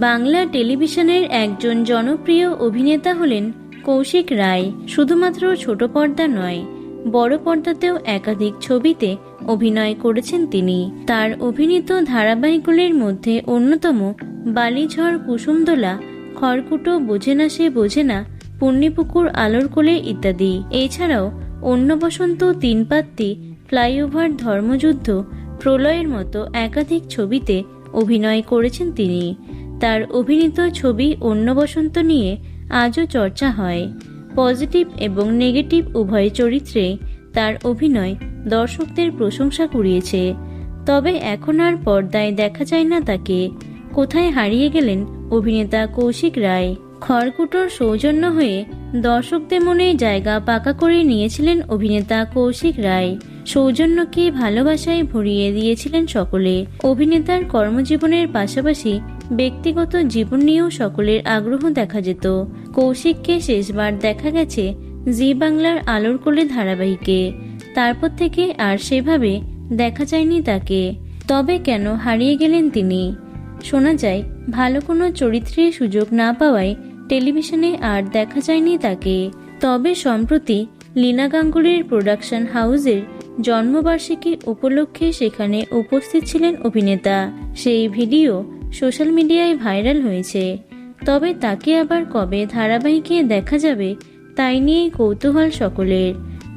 বাংলা টেলিভিশনের একজন জনপ্রিয় অভিনেতা হলেন কৌশিক রায়। শুধুমাত্র ছোট পর্দা নয়, বড় পর্দাতেও একাধিক ছবিতে অভিনয় করেছেন তিনি। তার অভিনীত ধারাবাহিকগুলির মধ্যে অন্যতম বালিঝড় কুসুমদোলা, খড়কুটো বোঝে না সে বোঝে না পুণ্যপুকুর আলোর কোলে ইত্যাদি। এছাড়াও অন্য বসন্ত তিন পাত্তি ফ্লাইওভার ধর্মযুদ্ধ, প্রলয়ের মতো একাধিক ছবিতে অভিনয় করেছেন তিনি। তার অভিনীত ছবি অন্য বসন্ত নিয়ে আজও চর্চা হয়। পজিটিভ এবং নেগেটিভ উভয় চরিত্রে তার অভিনয় দর্শকদের প্রশংসা কুড়িয়েছে। তবে এখন আর পর্দায় দেখা যায় না তাকে। কোথায় হারিয়ে গেলেন অভিনেতা কৌশিক রায়? খড়কুটোর সৌজন্য হয়ে দর্শকদের মনে জায়গা পাকা করে নিয়েছিলেন অভিনেতা কৌশিক রায়। সৌজন্যকে ভালোবাসায় ভরিয়ে দিয়েছিলেন সকলে। অভিনেতার কর্মজীবনের পাশাপাশি ব্যক্তিগত জীবন নিয়েও সকলের আগ্রহ দেখা যেত। কৌশিককে শেষবার দেখা গেছে জি বাংলার আলোর কোলে ধারাবাহিকে। তারপর থেকে আর সেভাবে দেখা যায়নি তাকে। তবে কেন হারিয়ে গেলেন তিনি? শোনা যায়, ভালো কোনো চরিত্রের সুযোগ না পাওয়ায় টেলিভিশনে আর দেখা যায়নি তাকে। তবে সম্প্রতি লীনা গাঙ্গুলির প্রোডাকশন হাউসের জন্মবার্ষিকী উপলক্ষে সেখানে উপস্থিত ছিলেন অভিনেতা। সেই ভিডিও সোশ্যাল মিডিয়ায় ভাইরাল হয়েছে। তবে তাকে আবার কবে ধারাবাহিকে দেখা যাবে, তাই নিয়েই কৌতূহল সকলের।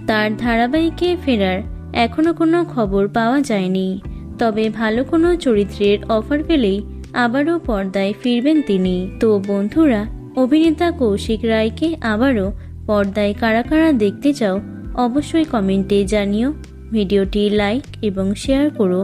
তার ধারাবাহিকে ফেরার এখনও কোনো খবর পাওয়া যায়নি। তবে ভালো কোনো চরিত্রের অফার পেলেই আবারও পর্দায় ফিরবেন তিনি। তো বন্ধুরা, অভিনেতা কৌশিক রায়কে আবারও পর্দায় কারা কারা দেখতে চাও, অবশ্যই কমেন্টে জানিও। ভিডিওটি লাইক এবং শেয়ার করো।